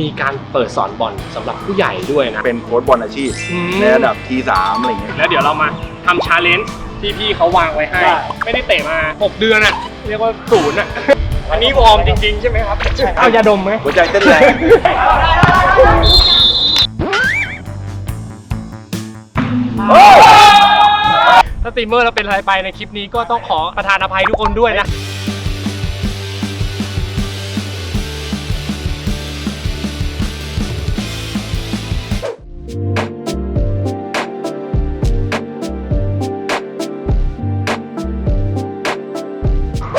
มีการเปิดสอนบอลสำหรับผู้ใหญ่ด้วยนะ เป็นโค้ชบอลอาชีพอืม ในระดับ T3 อะไรอย่างเงี้ยแล้วเดี๋ยวเรามาทำชาเลนจ์ที่พี่เขาวางไว้ให้ได้ไม่ได้เตะมา 6 เดือนอะเรียกว่าศูนย์อะอันนี้วอร์มจริง ๆ ใช่ไหมครับเอายาดมไหม หัวใจเต้นแรงถ้าสตรีมเมอร์เราเป็นอะไรไปในคลิปนี้ก็ต้องขอประทานอภัยทุกคนด้วยนะ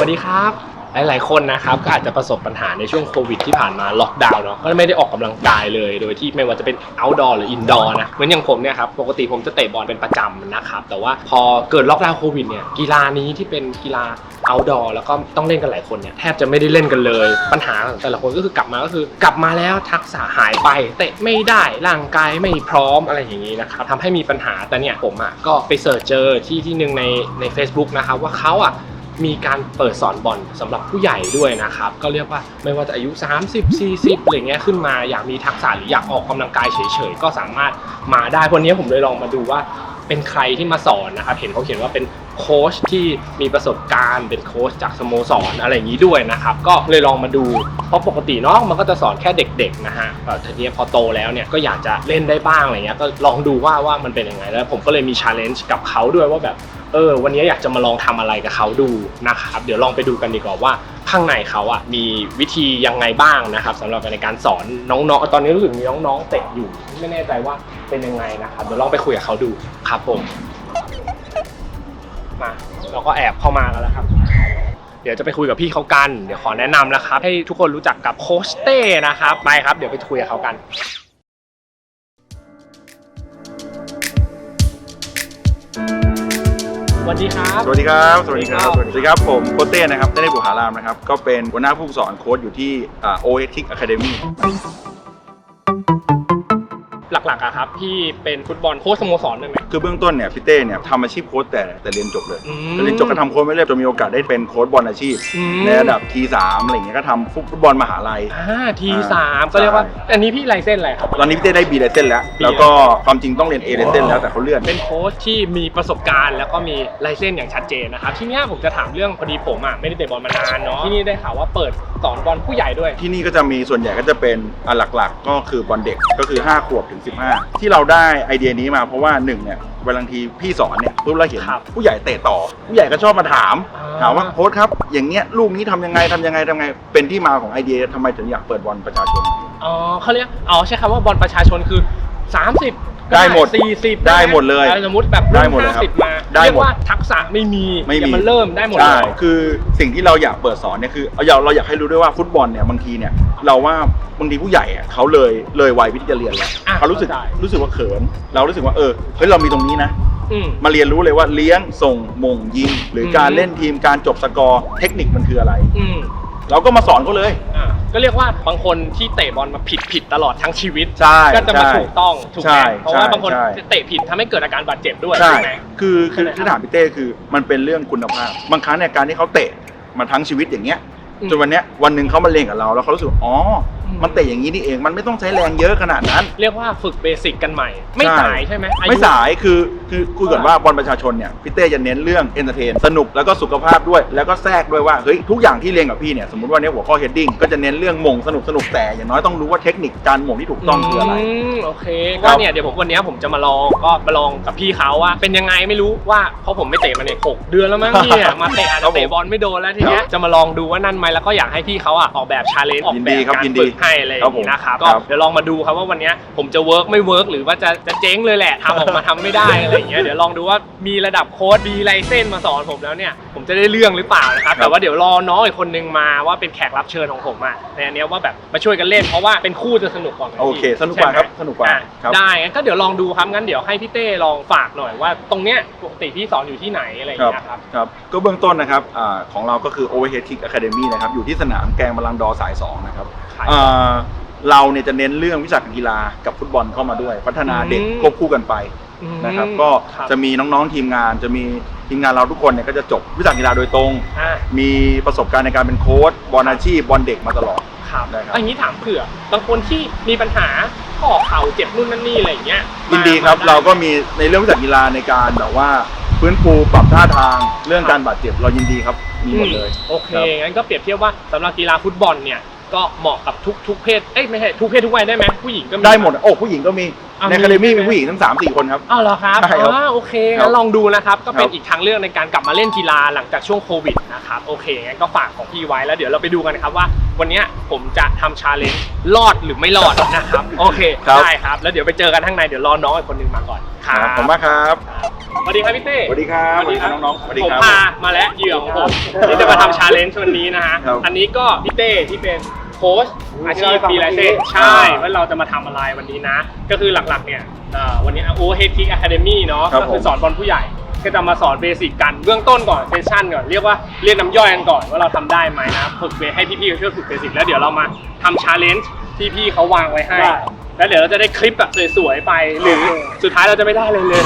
วัสดีครับ หลาย ๆ คนนะครับก็อาจจะประสบปัญหาในช่วงโควิดที่ผ่านมาล็อกดาวน์เนาะก็ไม่ได้ออกกำลังกายเลย โดยที่ไม่ว่าจะเป็น outdoor หรือ indoor นะเหมือนอย่างผมเนี่ยครับปกติผมจะเตะบอลเป็นประจำนะครับแต่ว่าพอเกิดล็อกดาวน์โควิดเนี่ยกีฬานี้ที่เป็นกีฬา outdoor แล้วก็ต้องเล่นกันหลายคนเนี่ยแทบจะไม่ได้เล่นกันเลย ปัญหาของแต่ละคนก็คือกลับมาก็คือกลับมาแล้วทักษะหายไป เตะไม่ได้ร่างกายไม่พร้อมอะไรอย่างนี้นะครับทำให้มีปัญหาแต่เนี่ยผมอะก็ไปเสิร์ชเจอที่ที่หนึ่งในใน Facebook นะครับว่าเขาอะ มีการเปิดสอนบอลสำหรับผู้ใหญ่ด้วยนะครับ ก็เรียกว่าไม่ว่าจะอายุ 30 40อะไรเงี้ยขึ้นมาอยากมีทักษะหรืออยากออกกำลังกายเฉยๆ ก็สามารถมาได้วันนี้ผมเลยลองมาดูว่าเป็นใครที่มาสอนนะครับเห็นเขาเขียนว่าเป็นโค้ชที่มีประสบการณ์เป็นโค้ชจากสโมสรอะไรอย่างนี้ด้วยนะครับก็เลยลองมาดูเพราะปกติเนาะมันก็จะสอนแค่เด็กๆนะฮะเอ่ทีนี้พอโตแล้วเนี่ยก็อยากจะเล่นได้บ้างอะไรเงี้ยก็ลองดูว่าว่ามันเป็นยังไงแล้วผมก็เลยมีชาเลนจ์กับเขาด้วยว่าแบบ เออวันนี้อยากจะมาลองทำอะไรกับเขาดูนะครับ เดี๋ยวลองไปดูกันดีกว่าว่าข้างในเขาอะมีวิธียังไงบ้างนะครับสำหรับในการสอนน้องๆ ตอนนี้รู้สึกมีน้องๆเตะอยู่ ไม่แน่ใจว่าเป็นยังไงนะครับเดี๋ยวลองไปคุยกับเขาดูครับผมมาเราก็แอบเข้ามากันแล้วครับเดี๋ยวจะไปคุยกับพี่เขากัน เดี๋ยวขอแนะนำนะครับ ให้ทุกคนรู้จักกับโคชเต้นะครับ ไปครับ เดี๋ยวไปคุยกับเขากัน สวัสดีครับ สวัสดีครับ สวัสดีครับสสวัวัสสดีดีคครัรับบผมโคชเต้นะครับเต้นในบุหารามนะครับ ก็เป็นหัวหน้าผู้ฝึกสอนโค้ชอยู่ที่โอเอทิกอะคาเดมี่ หลักๆอะครับพี่เป็นฟุตบอลโค้ชสโมสรด้วยไหม คือเบื้องต้นเนี่ยพี่เต้เนี่ยทำอาชีพโค้ชแต่แต่เรียนจบเลยอืมเรียนจบก็ทำโค้ชไม่เรื่อยจนมีโอกาสได้เป็นโค้ชบอลอาชีพ อืม ในระดับ T3 อะไรอย่างเงี้ยก็ทำฟุตบอลมหาลัย อ่าทีสามใช่ก็เรียกว่าอันนี้พี่ไลเส้นอะไรครับ ตอนนี้พี่เต้ได้ B เลเซนแล้ว แล้วก็ความจริงต้องเรียน A เลเซนแล้วแต่เขาเลื่อน เป็นโค้ชที่มีประสบการณ์แล้วก็มีไลเส้นอย่างชัดเจนนะครับ ทีเนี้ยผมจะถามเรื่องพอดีผมอะไม่ได้เตะบอลมานานเนาะที่นี่ได้ข่าวว่าเปิดสอนบอลผู้ใหญ่ด้วย ที่นี่ก็จะมีส่วนใหญ่ก็จะเป็นอันหลักๆ ก็คือบอลเด็กก็คือ 5 ขวบถึง15 ที่เราได้ไอเดียนี้มาเพราะว่าหนึ่งเนี่ยเวลาทีพี่สอนเนี่ยปุ๊บเราเห็นครับผู้ใหญ่เตะต่อ ผู้ใหญ่ก็ชอบมาถาม อ่า ถามว่าโค้ชครับ อย่างเงี้ยลูกนี้ทำยังไงทำยังไงทำยังไง เป็นที่มาของไอเดียทำไมถึงอยากเปิดบอลประชาชน อ๋อเขาเรียกอ๋อใช้คำว่าบอลประชาชนคือ 30 ได้หมด40ได้หมดเลยสมมติแบบได้รุ่นหมดเลยครับ50มาได้หมดเรียกว่าทักษะไม่มีไม่มีแต่มันเริ่มได้หมดเลใช่ยคือสิ่งที่เราอยากเปิดสอนเนี่ยคือเอาอยากเราอยากให้รู้ด้วยว่าฟุตบอลเนี่ยบางทีเนี่ยเราว่าบางทีผู้ใหญ่อะเขาเลยเลยวัยที่จะเรียนแล้วอะเขารู้สึกเข้าใจรู้สึกว่าเขิน เรารู้สึกว่าเออเฮ้ยเรามีตรงนี้นะอืมมาเรียนรู้เลยว่าเลี้ยงส่งมงยิง หรืออมการเล่นทีมการจบสกอร์เทคนิคมันคืออะไรอืมเราก็มาสอนเขาเลยอ่า ก็เรียกว่าบางคนที่เตะบอลมาผิดผิดตลอดทั้งชีวิต ใช่ก็จะมาใช่ถูกต้องถูกไหใช่มเพราะว่าใช่บางคนใช่ เตะผิดทำให้เกิดอาการบาดเจ็บด้วยใช่ใช่ไหม คือคือใช่ไหมที่ถามพี่เต้คือมันเป็นเรื่องคุณภาพ บางครั้งเนี่ยการที่เขาเตะมาทั้งชีวิตอย่างเงี้ยอืม จนวันเนี้ยวันหนึ่งเขามาเล่นกับเราแล้วเขารู้สึกว่าอ๋ออ มมันเตะอย่างนี้นี่เองมันไม่ต้องใช้แรงเยอะขนาดนั้น เรียกว่าฝึกเบสิกกันใหม่ ไม่ใช่สายใช่ไหมอายุไม่สายคือคือคุยก่อนว่าบอลประชาชนเนี่ยพี่เต้จะเน้นเรื่องเอนเตอร์เทนสนุกแล้วก็สุขภาพด้วย แล้วก็แทรกด้วยว่าเฮ้ยทุกอย่างที่เรียนกับพี่เนี่ยสมมติว่าเนี้ยหัวข้อเฮดดิ้งก็จะเน้นเรื่องหมงสนุกสนุกแต่อย่างน้อยต้องรู้ว่าเทคนิคการหมงที่ถูกต้องคืออะไรมโอเคครัก็บเนี่ยเดี๋ยวผมวันเนี้ยผมจะมาลองก็มาลองกับพี่เขาว่า เป็นยังไงไม่รู้ว่าเพราะผมไม่เตะมาเนี่ยหกเดือนแล้วมั้งเนี่ยมาเตะอาจครัจะบผมเตะบอลไม่โดนแล้วทีเนี้ยจะมาลองดูว่านั่นไหมแล้วก็อยากให้พี่เขาอะออกแบบชาเลนจ์ออกยินแบดีบครับการยินดีฝึกให้อะไรอย่างนี้นะครับคก็รับเดี๋ยวลองมาดูครับว่าวันเนี้ยผมจะเวิร์กไม่เวิร์กหรือว่าจะจะเจ๊งเลยแหละทำออกมาทำไม่ได้อะไรอย่างเงี้ยเดี๋ยวลองดูว่ามีระดับโค้ดมีไลเส้นมาสอนผมแล้วเนี่ยผมจะได้เรื่องหรือเปล่านะครับแต่ว่าเดี๋ยวรอน้องอีกคนนึงมาว่าเป็นแขกรับเชิญของผมอะในอันเนี้ยว่าแบบมาช่วยกันเล่นเพราะว่าเป็นคู่จะสนุกกว่าไงโอเคพี่สนุกกว่าใช่ไหมครับสนุกกว่าอะครับได้งั้นก็เดี๋ยวลองดูครับงั้นเดี๋ยวให้พี่เต้ลองฝากหน่อยว่าตรงเนี้ยปกติพี่สอนอยู่ที่ไหนอะไรอย่างครับเงี้ยครับครับก็เบื้องต้นนะครับอาของเราก็คือ Overhead Kick Academy นะครับอยู่ที่สนามแกงบาลังก์ดอสาย2นะครับขายอ่าเราเนี่ยจะเน้นเรื่องวิชาการกีฬากับฟุตบอลเข้ามาด้วย พัฒนาเด็กอืม ควบคู่กันไปนะครับ ก็ครับจะมีน้องๆทีมงาน จะมีทีมงานเราทุกคนเนี่ยก็จะจบวิชากีฬาโดยตรง อ่ามีประสบการณ์ในการเป็นโค้ชบอลอาชีพบอลเด็กมาตลอด ครับได้ครับ อันนี้ถามเผื่อบางคนที่มีปัญหาข้อเข่าเจ็บนู่นนั่นนี่อะไรอย่างเงี้ยยินดีครับมไเราก็มีในเรื่องวิชากีฬาในการแบบว่าฟื้นฟูปรับท่าทางเรื่องการบาดเจ็บเรายินดีครับมีหมดเลย โอเค ครับ งั้นก็เปรียบเทียบว่าสำหรับกีฬาฟุตบอลเนี่ย ก็เหมาะกับทุกทุกเพศเอ้ยไม่ใช่ทุกเพศทุกวัยได้ไหมผู้หญิงก็มี ได้หมดโอ้ผู้หญิงก็มีอะในมี คาเดมี่ใช่ไหมมีผู้หญิงทั้งสามสี่คนครับ อ้าวเหรอครับใช่ครับอ่าโอเคครังั้บนลองดูนะครับก็เป็นครับ อีกทางเลือกในการกลับมาเล่นกีฬาหลังจากช่วงโควิดนะครับโอเคงั้นก็ฝากของพี่ไว้แล้วเดี๋ยวเราไปดูกันนะครับว่า วันเนี้ยผมจะทำชาเลนจ์รอดหรือไม่รอดนะครับโอเคครับได้ครับ แล้วเดี๋ยวไปเจอกันข้างในเดี๋ยวรอน้องอีกคนหนึงมาก่อน คครัรับขอบคุณมากครับ สวัสดีครับพี่เต้สวัสดีครับสวัสดีครับน้องๆสวัสดีผมครับพามาแล้วเหยื่อของผมที่จะมาทำชาเลนจ์วันนี้นะฮะ ครับอันนี้ก็พี่เต้ที่เป็นโค้ชอาชีพฟรีแลนเซอร์ใช่ว่าเราจะมาทำอะไรวันนี้นะ ก็คือหลักๆเนี่ยเอ่อวันนี้โอเฮดคิกอะคาเดมี่เนาะครับก็คือผม สอนบอลผู้ใหญ่ ก็จะมาสอนเบสิกกันเบื้องต้นก่อนเซสชั่นก่อนเรียกว่าเรียกน้ำย่อยกันก่อนว่าเราทำได้ไหมนะฝึกเบให้พี่ๆเขาช่วยฝึกเบสิกแล้วเดี๋ยวเรามาทำชาเลนจ์ ที่พี่เขาวางไว้ให้แล้วเดี๋ยวเราจะได้คลิปแบบสวยๆไป หรือสุดท้ายเราจะไม่ได้เลยเลย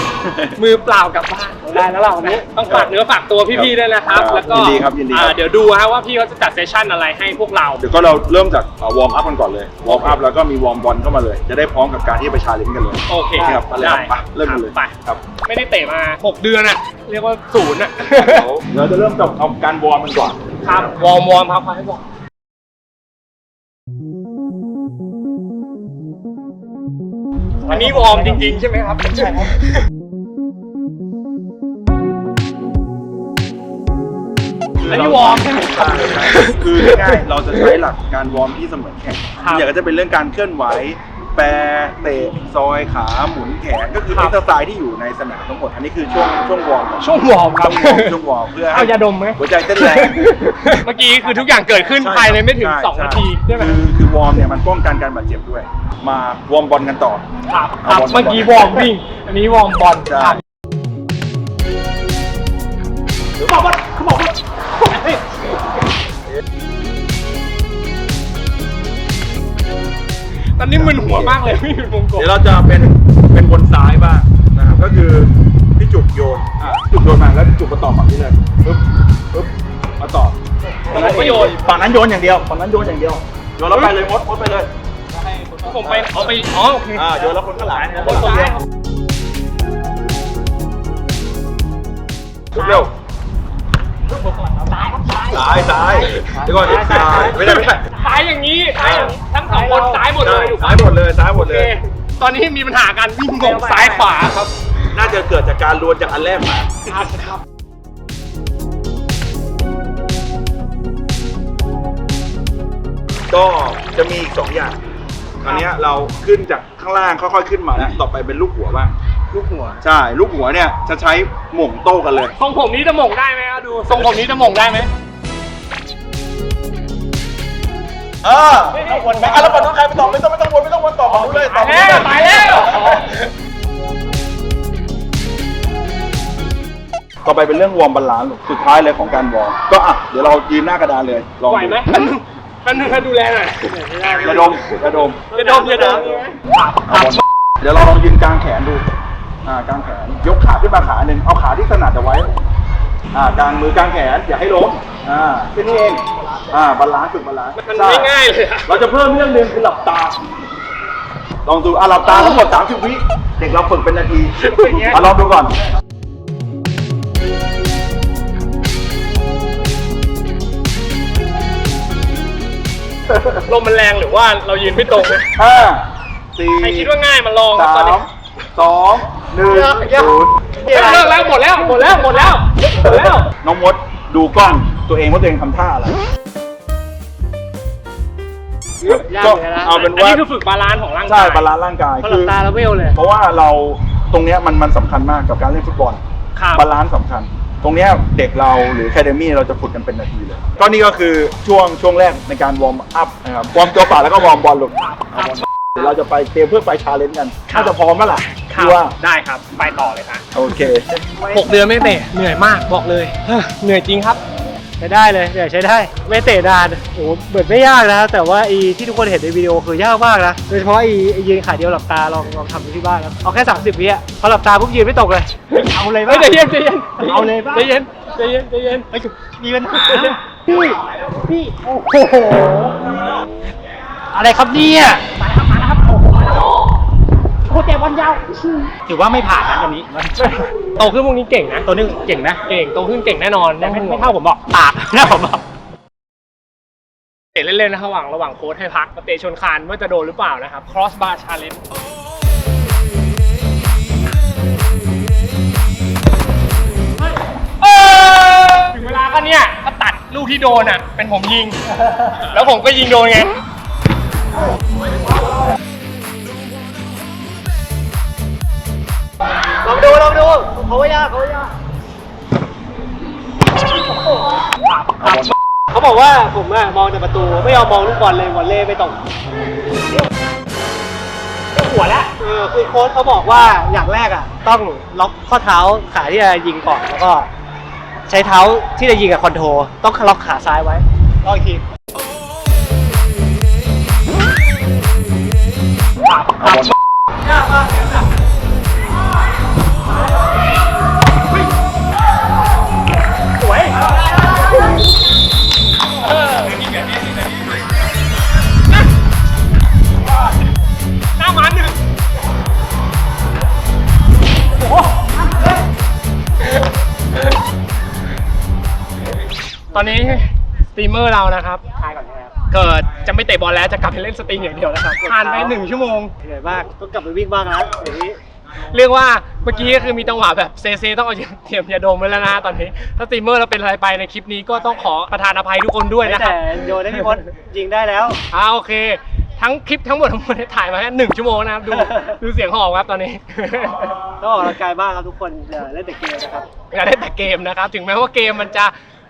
มือเปล่ากลับบ้าน ได้แล้วเรานี้ ต้องฝากเนื้อฝากตัวพี่ๆด้วยนะครับ ครับแล้วก็ยินดีครับยินดีครับ อ่าเดี๋ยวดูฮะว่าพี่เขาจะจัดเซสชั่นอะไรให้พวกเรา เดี๋ยวก็เราเริ่มจากวอร์มอัพกันก่อนเลยวอร์มอัพแล้วก็มีวอร์มบอลเข้ามาเลย จะได้พร้อมกับการที่ไปชาเลนจ์กันเลย โอเคครับมาเลยครับไปเริ่มกันเลย ไปครับไม่ได้เตะมา 6 เดือนอะเรียกว่าศูนย์อะ เดี๋ยวเราจะเริ่มจากเอาการวอร์มมันก่อน ครับวอร์มวอร์มครับให้วอร์ม อันนี้วอร์มจริงๆ ใช่ไหมครับ ใช่ครับอันนี้วอร์มใช่ไหมใช่ใช่คือง่ายๆเราจะใช้หลักการวอร์มที่เสมือนแข่งครับ อย่างก็จะเป็นเรื่องการเคลื่อนไหวแปรเตะซอยขาหมุนแขนก็คือครัเอ็บ กซ์ไซส์ที่อยู่ในสนามทั้งหมด อันนี้คือช่วงช่วงวอร์มช่วงวอร์มคช่รัวบงวอร์มช่วงวอร์มเพื่อให้เอายาดมไหม หัวใจเต้นแรง เมื่อกี้คือทุกอย่างเกิดขึ้นภายในไม่ถึงใช่2นาทีใช่ไหมคือคือวอร์มเนี่ยมันป้องกันการบาดเจ็บด้วย มาวอร์มบอลกันต่อ ครับเอาวอร์มเมื่อกี้วอร์มวิ่ง อันนี้วอร์มบอลใช่คือ หัวมากเลยพี่วงกบเดี๋ยวเราจะเป็นเป็นบนซ้ายบ้างนะครับก็คือพี่จุกโยนอะจุกโยนมาแล้วจุกมาต่อฝั่งนี้เลยปึ๊บปึ๊บมาต่อแล้วผมก็โยน ฝั่งนั้นโยนอย่างเดียวฝั่งนั้นโยนอย่างเดียวโยนแล้วไปเลยมดมดไปเลยผมไปเอาไปอ๋อโอเคอ่าโยนแล้วคนก็หลายนะคนซ้ายลุกเร็วซ้ายครับซ้ายซ้ายเดี๋ยวก่อนซ้ายไม่ได้ไม่ได้ซ้ายอย่างนี้ซ้ายอย่างนี้ทั้งส องคนซ้ายหมดเลยถูกไหมซ้ายหมดเลยซ้ายหมโอดเคเลยตอนนี้มีปัญหาการวิ่งงงซ้ายขวาครับน่าจะเกิดจากการลวนจากอันแรกมาครับครับ ก็จะมีอีกสองอย่างตอนเนี้ยเราขึ้นจากข้างล่างค่อยๆขึ้นมาแล้วต่อไปเป็นลูกหัวบ้าง ลูกหัว ใช่ ลูกหัวเนี่ยจะใช้หม่งโต้กันเลยทรงผมนี้จะหม่งได้ไหมครับดูทรงผมนี้จะหม่งได้ไหม เออต้องวนไหมอะแล้วฝั่งนู้นใครไม่ตอบไม่ต้องไม่ต้องวนไม่ต้องวนต่อฝั่งนู้นเลยต่อตายแล้วตายแล้ว ต่อไปเป็นเรื่องวอร์มบาลานซ์สุดท้ายเลยของการวอร์มก็อะเดี๋ยวเรายืนหน้ากระดานเลยลองไหวดูไหมแป๊บนึงแป๊บนึงให้ดูแลหน่อยอย่าดมอย่าดมอย่าดมอย่าดมครับครับเดี๋ยวเราลองยืนกลางแขนดู อ่ากลางแขน ยกขาขึ้นมาขาหนึ่งเอาขาที่ถนัดเอาไว้ อ่ากลางมือกลางแขนอย่าให้ล้มอ่าแค่นี้เองอ่าบาลานซ์ฝึกบาลานซ์มันใช่ไม่ง่ายเลยอะเราจะเพิ่มเรื่องหนึ่งคือหลับตา ลองดูอะหลับตาทั้งหมด30วิเด็กเราฝึกเป็นนาทีอะลองดูก่อน ลมมันแรงหรือว่าเรายืนไม่ตรงเลยห้าสี่ใครคิดว่าง่ายมาลองครับสาตอนนี้มสองหนึ่งเยอะเยอะศูนย์เฮ้ยเลิกแล้วหมดแล้วหมดแล้วหมดแล้วหมด แล้ว น้องมดดูกล้องตัวเองว่าตัวเองทำท่าอะไรก็เอาเป็นอันว่านี้คือฝึกบาลานซ์ของร่างกายใช่บาลานซ์ร่างกายพอหลับตาแล้วเวลเลย เพราะว่าเราตรงเนี้ยมันมันสำคัญมากกับการเล่นฟุตบอล ครับ บาลานซ์สำคัญ ตรงเนี้ยเด็กเราหรือแคเดมี่เราจะฝึกกันเป็นนาทีเลย ก็นี่ก็คือช่วงช่วงแรกในการวอร์มอัพนะครับ วอร์มตัวเปล่าแล้วก็วอร์มบอลลูกครับเอาวอร์มเดี๋ยวเราจะไปเตรียมเพื่อไปชาเลนจ์กันครับน่าจะพร้อมแล้วล่ะ ครับพี่ว่าได้ครับ ไปต่อเลยครับโอเค หกเดือนไม่เตะเหนื่อยมากบอกเลย เหนื่อยจริงครับใช้ได้เลยเนี่ยใช้ได้ ไม่เตะนานโอ้โหเหมือนไม่ยากนะแต่ว่าไอีที่ทุกคนเห็นในวิดีโอคือยากมากนะโดยเฉพาะไอีไอ้ยืนขาเดียวหลับตาลองลองทำดูที่บ้านนะเอาแค่ 30วิอะพอหลับตาปุ๊บยืนไม่ตกเลย เอาเลยเฮ้ป่ะยใจเย็นใจเย็นเอาเลยป่ะ ใจเย็นใจเย็นใจเย็นไม่ถูกมีปัญหาพี่พี่โอ้โหอะไรครับเนี่ยมา คตรเตะบอลยาวถือว่าไม่ผ่านนะตอนนี้ โตขึ้นพวกนี้เก่งนะ ตัวนึงเก่งนะ เก่ง โตขึ้นเก่งแน่นอนแต่ไม่ไม่เท่าผมบอกปากนะผมบอกเตะเล่นๆนะระหว่างระหว่างโค้ชให้พักกับเตะชนคานว่าจะโดนหรือเปล่านะครับ cross bar challenge ถึงเวลาก็เนี่ยก็ตัดลูกที่โดนอะ เป็นผมยิง แล้วผมก็ยิงโดนไง ลองดูลองดูเขาว่ายากเขาว่ายากเขาบอกว่าผมอะมองแต่ประตูไม่ยอมมองลูกบอลเลยวอลเล่ไม่ตรงหัวแล้วเออคือโค้ชเขาบอกว่าอย่างแรกอะต้องล็อกข้อเท้าขาที่จะยิงก่อนแล้วก็ ใช้เท้าที่จะยิงกับคอนโทรต้องล็อกขาซ้ายไว้ลองอีกทียากมากเลยนะส อนนี้สตรีมเมอร์เรานะครับ ทายก่อนนะครับเกิดจะไม่เตะบอลแล้วจะกลับไปเล่นสตรีมอย่างเดียวแล้วครับผ่านไปหนึ่งชั่วโมง เหนื่อยมากต้องกลับไปวิ่งบ้างนะเดี๋ยวนี้เรียกว่าเมื่อกี้ก็คือมีจังหวะแบบเซเซต้องเอาเทียมยาดมไว้แล้วนะตอนนี้ ถ้าสตรีมเมอร์เราเป็นอะไรไปในคลิปนี้ก็ต้องขอประทานอภัยทุกคนด้วยนะครัแต่บโยนได้พี่พจน์ยิงได้แล้ว อ่าโอเค ทั้งคลิปทั้งหมดทั้งมวลเนี่ยถ่ายมาแค่หนึ่งชั่วโมงนะครับดูดูเสียงหอบครับตอนนี้ ต้องออกกำลังกายบ้างครับทุกคนอย่าเล่นแต่เกมนะครับ อย่าได้แต่เกมนะครับ ถึงแม้ว่าเกมมันจะ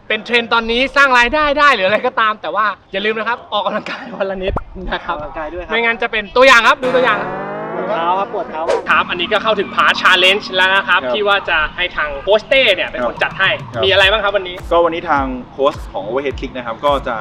เป็นเทรนด์ตอนนี้สร้างรายได้ได้หรืออะไรก็ตาม แต่ว่าอย่าลืมนะครับออกกำลังกายวันละนิดนะคอรัอบกกำลังกายด้วยครับ ไม่งั้นจะเป็นตัวอย่างครับดูตัวอย่างครับปวด เท้าครับปวดเท้า ครับอันนี้ก็เข้าถึงพาร์ทชาเลนจ์แล้วนะครับ ครับที่ว่าจะให้ทางโค้ชเต้เนี่ยเป็นคนจัดให้ ครับ มีอะไรบ้างครับวันนี้ ก็วันนี้ทางโค้ชของ Overhead Kick นะครับก็จะ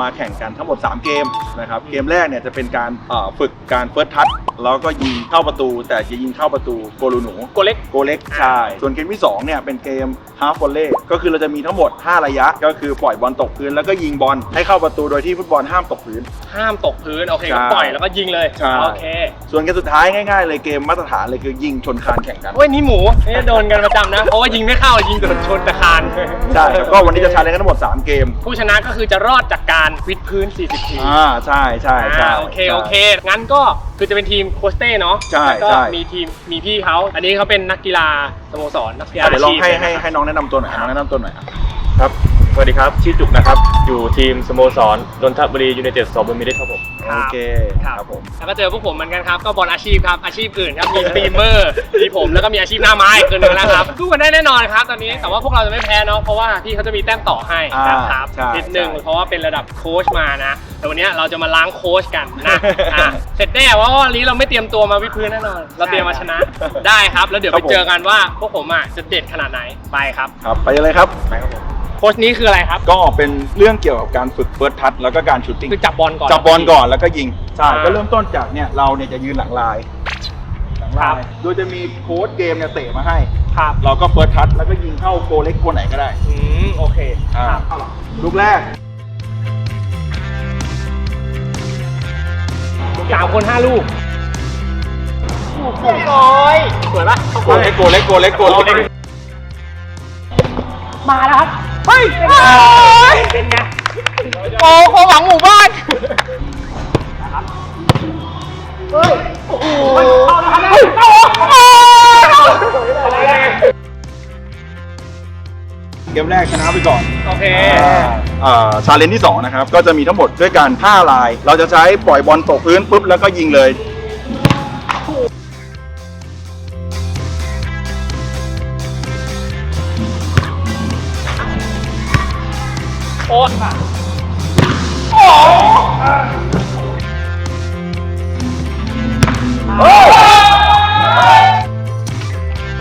มาแข่งกันทั้งหมด 3 เกมนะครับเกมแรกเนี่ยจะเป็นการเอ่อฝึกการเฟิร์สทัชแล้วก็ยิงเข้าประตู แต่จะยิงเข้าประตูโกลูหนู โกเล็ก โกเล็กใช่ ส่วนเกมที่ 2 เนี่ย เป็นเกมฮา f ฟ o ลเล่ก็คือเราจะมีทั้งหมด 5 ระยะ ก็คือปล่อยบอลตกพื้น แล้วก็ยิงบอลให้เข้าประตูโดยที่ฟุตบอลห้ามตกพื้น ห้ามตกพื้น โอเคใช่ก็ปล่อยแล้วก็ยิงเลย ใช่ โอเค ส่วนเกมสุดท้ายง่ายๆเลยเกมมาตรฐานเลยคือยิงชนคานแข่งกัน เว้ยนี่หมูนี่โดนกันประจำนะ เพราะว่ายิงไม่เข้ายิงโดนชนตะคานใช่ครับก็วันนี้จะชาเลนจ์กันทั้งหมด 3 เกม ผู้ชนะก็คือจะรอดจากการวิดพื้น 40 ทีอ่าใช่ใช่ใช่อ่าโอเคโอเค งั้นก็คือจะเป็นทีมโคชเต้เนาะใช่แล้วก็ใช่ มีทีมมีพี่เขา อันนี้เขาเป็นนักกีฬาสโมสรนักกีฬาอะเดี๋ยวลองให้าชีพให้ให้น้องแนะนำตัวหน่อยอะน้องแนะนำตัวหน่อยอะครับ สวัสดีครับ ชื่อจุกนะครับ อยู่ทีมสโมสรนนทบุรียูไนเต็ดสอบมิเดครับผม ครับโอเคครับครับผม แล้วก็เจอพวกผมเหมือนกันครับ ก็บอลอาชีพครับ อาชีพอื่นครับ มีสตรีมเมอร์ มีผม แล้วก็มีอาชีพหน้าไม้อีกคนหนึงนะครับสู้กันได้แน่นอนครับ ตอนนี้ แต่ว่าพวกเราจะไม่แพ้เนาะ เพราะว่าพี่เขาจะมีแต้มต่อให้นะครับอ่าใช่นิดนึง ใช่เพราะว่าเป็นระดับโค้ชมานะ แต่วันนี้เราจะมาล้างโค้ชกันนะอะเสร็จแน่ว่าวันนี้เราไม่เตรียมตัวมาวิดพื้นแน่นอน เราเตรียมมาชนะ ได้ครับ แล้วเดี๋ยวไปเจอกันว่าพวกผมอะจะเด็ดขนาดไหน ไปครับ ครับไปเลยครับ ไปครับผมโค้ชนี้คืออะไรครับ ก็เป็นเรื่องเกี่ยวกับการฝึกเฟิร์สทัชแล้วก็การชูตติ้งคือจับบอลก่อน จับบอลก่อนแล้วก็ยิงใช่อ่าก็เริ่มต้นจากเนี่ยเราเนี่ยจะยืนหลังลายหลังครัลาบ ยโดยจะมีโค้ดเกมเนี่ยเตะมาให้ ครับเราก็เฟิร์สทัชแล้วก็ยิงเข้าโกเล็กโกไหนก็ได้อืมโอเคอ่าลูกแรกสามคนห้าลูกสวยร้อยสวยปะโกเล็กโกเล็กโกเล็กโกเล็กมาแล้วครับ เฮ้ยเป็นไงโอ้ความหวังหมู่บ้านเฮ้ยโอ้โหเข้าแล้วนะเข้าอะไรเกมแรกชนะไปก่อน โอเคชาเลนจ์ที่ 2 นะครับ ก็จะมีทั้งหมดด้วยกัน5ลาย เราจะใช้ปล่อยบอลตกพื้นปุ๊บแล้วก็ยิงเลย โอ้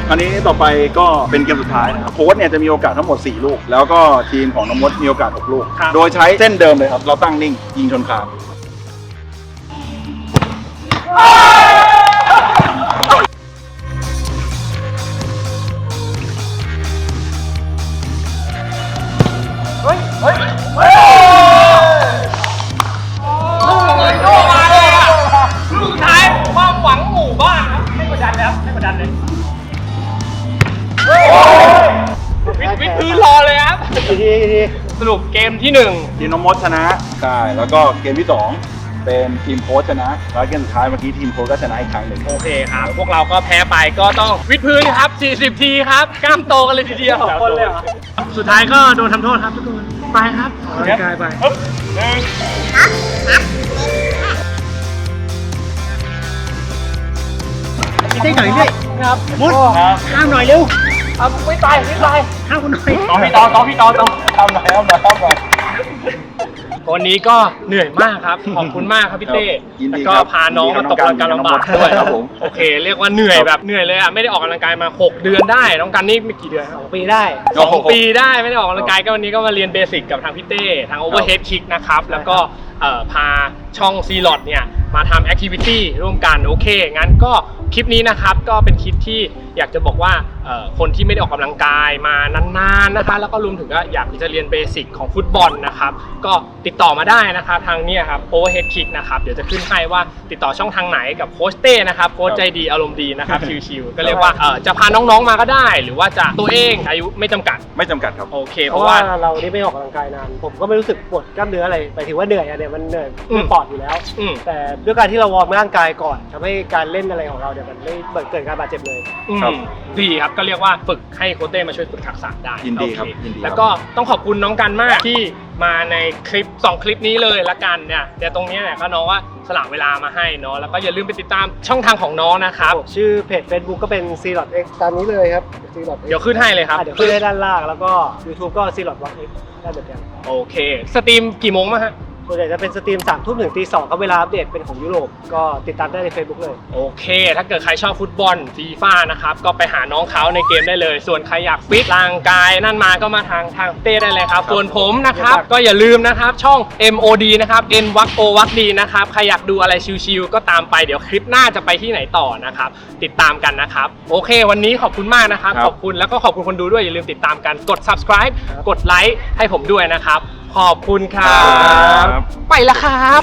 ราวนี้ต่อไปก็เป็นเกมสุดท้ายนะครับโค้ชเนี่ยจะมีโอกาสทั้งหมด 4 ลูก แล้วก็ทีมของน้องมดมีโอกาส 6 ลูกครับโดยใช้เส้นเดิมเลยครับ เราตั้งนิ่งยิงชนคาน มที่หนึ่งทีมน้องมดชนะใช่แล้วก็เกมที่2เป็นทีมโค้ชชนะ แล้วเกมสุดท้ายเมื่อกี้ทีมโค้ชก็ชนะอีกครั้งหนึ่งโอเคครับ พวกเราก็แพ้ไปก็ต้องวิทพื้นครับ 40 ทีครับกล้ามโตกันเลยทีเดียวสองคนเลยเหรอสุดท้ายก็โดนทำโทษครับทุกคน ไปครับออกกำลังกายไปเต้นหน่อยเรื่อยครับมุดข้ามหน่อยเร็วครับไม่ตายไม่ตายข้ามกูหน่อยต่อพี่ต่อต่อพี่ต่อต่อ ทำหน่อยทำหน่อยทำหน่อยวันนี้ก็เหนื่อยมากครับ ขอบคุณมากครับพี่เต้ยินแล้วดีก็ครับพาน้องมาตกกำลังกายลำบากด้วยครับผม โอเค เรียกว่าเหนื่อยแบบเหนื่อยเลยอะไม่ได้ออกกำลังกายมา 6 เดือนได้น้องกันนี่ไม่กี่เดือนครับปีได้สองปีได้ไม่ได้ออกกำลังกายก็วันนี้ก็มาเรียนเบสิกกับทางพี่เต้ทาง Overhead Kick นะครับแล้วก็เอ่อพาช่องซีลอดเนี่ยมาทำแอคทิวิตี้ร่วมกันโอเคงั้นก็ คลิปนี้นะครับก็เป็นคลิปที่อยากจะบอกว่าเอ่อคนที่ไม่ได้ออกกำลังกายมานานๆนะคะแล้วก็รวมถึงก็อยากจะเรียนเบสิกของฟุตบอลนะครับก็ติดต่อมาได้นะครับทางเนี้ครับ Overhead Kick นะครับเดี๋ยวจะขึ้นให้ว่าติดต่อช่องทางไหนกับโค้ชเต้นะครับโค้ชใจดีอารมณ์ดีนะครับชิวๆก็เรียกว่าเอ่อจะพาน้องๆมาก็ได้ หรือว่าจะตัวเองอายุไม่จำกัดไม่จำกัดครับโอเค เพเพราะราะว่าว่าเรานี่ไม่ออกกำลังกายนาน ผมก็ไม่รู้สึกปวดกล้ามเนื้ออะไรหมายถึงว่าเหนื่อยอะเนี่ยมันเหนื่อยอืมด้วยปอดอยู่แล้วอืมแต่ด้วยการที่เราวอร์มร่างกายก่อนทำให้การเล่นอะไรของเราเนี่ยมันไม่เกิดเกิดการบาดเจ็บเลย อืมครับดีครับก็เรียกว่าฝึกให้โค้ชเต้มาช่วยฝึกทักษะได้ยินดีครับโอเยินดีครับแล้วก็ต้องขอบคุณน้องกันมากที่มาในคลิป 2 คลิปนี้เลยละกันเนี่ยเดี๋ยวตรงเนี้ยเนี่ยก็น้องว่าสละเวลามาให้เนาะแล้วก็อย่าลืมไปติดตามช่องทางของน้องนะครับชื่อเพจ Facebook ก็เป็น c ี o t X ตามนี้เลยครับ c ี o t X เดี๋ยวขึ้นให้เลยครับอะเดี๋ยวขึ้นให้ด้านล่างแล้วก็ YouTube ก็ c ี o t X ได้เหมือนกัน โอเค สตรีมกี่โมงมาฮะ ส่วนใหญ่จะเป็นสตรีมสามทุ่มถึงตีสองครับเวลาอัปเดตเป็นของยุโรปก็ติดตามได้ใน Facebook เลย โอเค ถ้าเกิดใครชอบฟุตบอลฟีฟ่านะครับ ก็ไปหาน้องเขาในเกมได้เลย ส่วนใครอยากฟิตร่างกายนั่นมาก็มาทางทางเต้ได้เลยครับ ส่วนผมนะครับ ก็อย่าลืมนะครับ ช่อง MOD นะครับ N วักโอวักดีนะครับ ใครอยากดูอะไรชิวๆก็ตามไปเดี๋ยวคลิปหน้าจะไปที่ไหนต่อนะครับ ติดตามกันนะครับ โอเค วันนี้ขอบคุณมากนะครับ ครับ ขอบคุณแล้วก็ขอบคุณคนดูด้วยอย่าลืมติดตามกันกด subscribe ครับกดไลค์ให้ผมด้วยนะครับ ขอบคุณครัครับบไปแล้วครับ